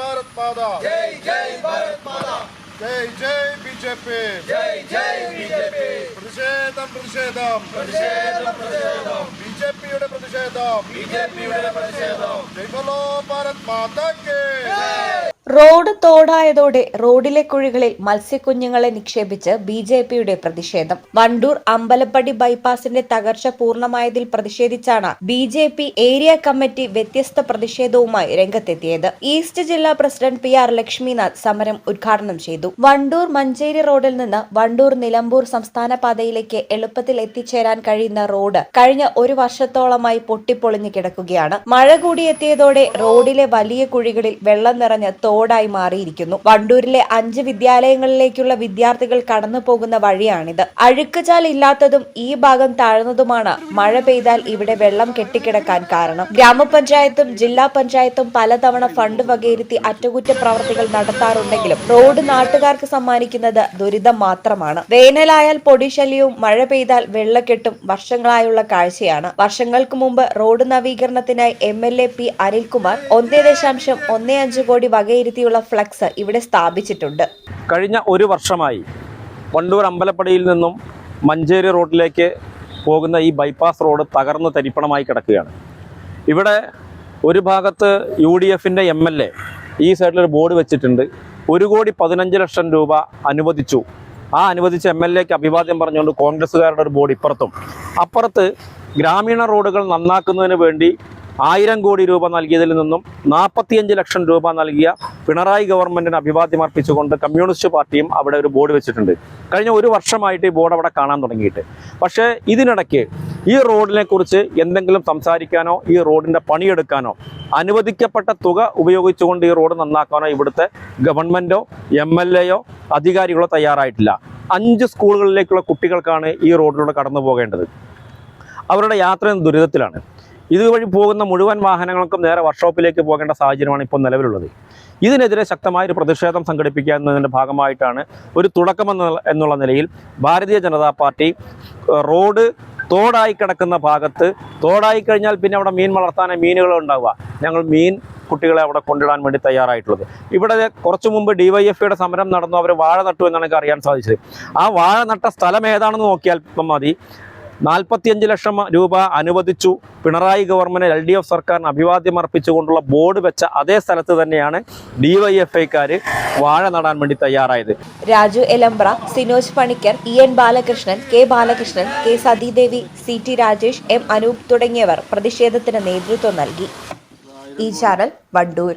ഭാരത് മാതാ ജയ് ജയ് ഭാരത് മാതാ ജയ് ജയ് ബി ജെ പി ജയ് ജയ് ബി ജെ പി പ്രതിഷേധം പ്രതിഷേധം പ്രതിഷേധം പ്രതിഷേധം ബി ജെ പിയുടെ പ്രതിഷേധം ബി ജെ പിയുടെ പ്രതിഷേധം ജയ് ബോലോ ഭാരത് മാതാ കേ റോഡ് തോടായതോടെ റോഡിലെ കുഴികളിൽ മത്സ്യക്കുഞ്ഞുങ്ങളെ നിക്ഷേപിച്ച് ബി ജെ പിയുടെ പ്രതിഷേധം. വണ്ടൂർ അമ്പലപ്പടി ബൈപ്പാസിന്റെ തകർച്ച പൂർണമായതിൽ പ്രതിഷേധിച്ചാണ് B J P area committee വ്യത്യസ്ത പ്രതിഷേധവുമായി രംഗത്തെത്തിയത്. ഈസ്റ്റ് ജില്ലാ പ്രസിഡന്റ് പി ആർ ലക്ഷ്മിനാഥ് സമരം ഉദ്ഘാടനം ചെയ്തു. വണ്ടൂർ മഞ്ചേരി റോഡിൽ നിന്ന് വണ്ടൂർ നിലമ്പൂർ സംസ്ഥാന പാതയിലേക്ക് എളുപ്പത്തിൽ എത്തിച്ചേരാൻ കഴിയുന്ന റോഡ് കഴിഞ്ഞ ഒരു വർഷത്തോളമായി പൊട്ടിപ്പൊളിഞ്ഞു കിടക്കുകയാണ്. മഴ കൂടിയെത്തിയതോടെ റോഡിലെ വലിയ കുഴികളിൽ വെള്ളം നിറഞ്ഞ് തോടായി മാറിയിരിക്കുന്നു. വണ്ടൂരിലെ അഞ്ച് വിദ്യാലയങ്ങളിലേക്കുള്ള വിദ്യാർത്ഥികൾ കടന്നു പോകുന്ന വഴിയാണിത്. അഴുക്കുചാൽ ഇല്ലാത്തതും ഈ ഭാഗം താഴ്ന്നതുമാണ് മഴ പെയ്താൽ ഇവിടെ വെള്ളം കെട്ടിക്കിടക്കാൻ കാരണം. ഗ്രാമപഞ്ചായത്തും ജില്ലാ പഞ്ചായത്തും പലതവണ ഫണ്ട് വകയിരുത്തി അറ്റകുറ്റപ്രവർത്തികൾ നടത്താറുണ്ടെങ്കിലും റോഡ് നാട്ടുകാർക്ക് സമ്മാനിക്കുന്നത് ദുരിതം മാത്രമാണ്. വേനലായാൽ പൊടിശല്യവും മഴ പെയ്താൽ വെള്ളക്കെട്ടും വർഷങ്ങളായുള്ള കാഴ്ചയാണ്. വർഷങ്ങൾക്ക് മുമ്പ് road നവീകരണത്തിനായി M L A P Anilkumar ഒന്നേ ദശാംശം ഒന്നേ അഞ്ച് കോടി വകയിരുത്തിയുള്ള ഫ്ലക്സ് ഇവിടെ സ്ഥാപിച്ചിട്ടുണ്ട്. കഴിഞ്ഞ ഒരു വർഷമായി വണ്ടൂർ അമ്പലപ്പടിയിൽ നിന്നും മഞ്ചേരി റോഡിലേക്ക് പോകുന്ന ഈ ബൈപ്പാസ് റോഡ് തകർന്ന് തരിപ്പണമായി കിടക്കുകയാണ്. ഇവിടെ ഒരു ഭാഗത്ത് യു ഡി എഫിന്റെ എം എൽ എ ഈ സൈഡിലൊരു ബോർഡ് വെച്ചിട്ടുണ്ട്. ഒരു കോടി പതിനഞ്ച് ലക്ഷം രൂപ അനുവദിച്ചു. ആ അനുവദിച്ച എം എൽ എക്ക് അഭിവാദ്യം പറഞ്ഞുകൊണ്ട് കോൺഗ്രസ്സുകാരുടെ ഒരു ബോർഡ് ഇപ്പുറത്തും. അപ്പുറത്ത് ഗ്രാമീണ റോഡുകൾ നന്നാക്കുന്നതിന് വേണ്ടി ആയിരം കോടി രൂപ നൽകിയതിൽ നിന്നും നാൽപ്പത്തിയഞ്ച് ലക്ഷം രൂപ നൽകിയ പിണറായി ഗവൺമെന്റിന് അഭിവാദ്യം അർപ്പിച്ചുകൊണ്ട് കമ്മ്യൂണിസ്റ്റ് പാർട്ടിയും അവിടെ ഒരു ബോർഡ് വെച്ചിട്ടുണ്ട്. കഴിഞ്ഞ ഒരു വർഷമായിട്ട് ഈ ബോർഡ് അവിടെ കാണാൻ തുടങ്ങിയിട്ട്. പക്ഷേ ഇതിനിടയ്ക്ക് ഈ റോഡിനെ കുറിച്ച് എന്തെങ്കിലും സംസാരിക്കാനോ ഈ റോഡിന്റെ പണിയെടുക്കാനോ അനുവദിക്കപ്പെട്ട തുക ഉപയോഗിച്ചുകൊണ്ട് ഈ റോഡ് നന്നാക്കാനോ ഇവിടുത്തെ ഗവൺമെന്റോ എം എൽ എയോ അധികാരികളോ തയ്യാറായിട്ടില്ല. അഞ്ച് സ്കൂളുകളിലേക്കുള്ള കുട്ടികൾക്കാണ് ഈ റോഡിലൂടെ കടന്നു പോകേണ്ടത് അവരുടെ യാത്ര ദുരിതത്തിലാണ്. ഇതുവഴി പോകുന്ന മുഴുവൻ വാഹനങ്ങൾക്കും നേരെ വർക്ക്ഷോപ്പിലേക്ക് പോകേണ്ട സാഹചര്യമാണ് ഇപ്പോൾ നിലവിലുള്ളത്. ഇതിനെതിരെ ശക്തമായ ഒരു പ്രതിഷേധം സംഘടിപ്പിക്കുക എന്നതിന്റെ ഭാഗമായിട്ടാണ് ഒരു തുടക്കമെന്ന എന്നുള്ള നിലയിൽ ഭാരതീയ ജനതാ പാർട്ടി റോഡ് തോടായി കിടക്കുന്ന ഭാഗത്ത് തോടായി കഴിഞ്ഞാൽ പിന്നെ അവിടെ മീൻ വളർത്താനേ മീനുകൾ ഉണ്ടാവുക. ഞങ്ങൾ മീൻ കുട്ടികളെ അവിടെ കൊണ്ടിടാൻ വേണ്ടി തയ്യാറായിട്ടുള്ളത്. ഇവിടെ കുറച്ചു മുമ്പ് ഡിവൈഎഫ്ഐയുടെ സമരം നടന്നു അവർ വാഴ നട്ടു എന്നാണ് എനിക്ക് അറിയാൻ സാധിച്ചത്. ആ വാഴ നട്ട സ്ഥലം ഏതാണെന്ന് നോക്കിയാൽ മതി. നാൽപ്പത്തിയഞ്ച് ലക്ഷം രൂപ അനുവദിച്ചു. Pinarayi government L D F സർക്കാരിന് അഭിവാദ്യം അർപ്പിച്ചുകൊണ്ടുള്ള ബോർഡ് വെച്ച അതേ സ്ഥലത്ത് തന്നെയാണ് ഡിവൈഎഫ്ഐക്കാർ വാഴ നടാൻ വേണ്ടി തയ്യാറായത്. Raju Elambra Sinoj Panicker E N Balakrishnan K Balakrishnan K Sathidevi C T Rajesh M Anoop തുടങ്ങിയവർ പ്രതിഷേധത്തിന് നേതൃത്വം നൽകി. ഈ channel Vandoor.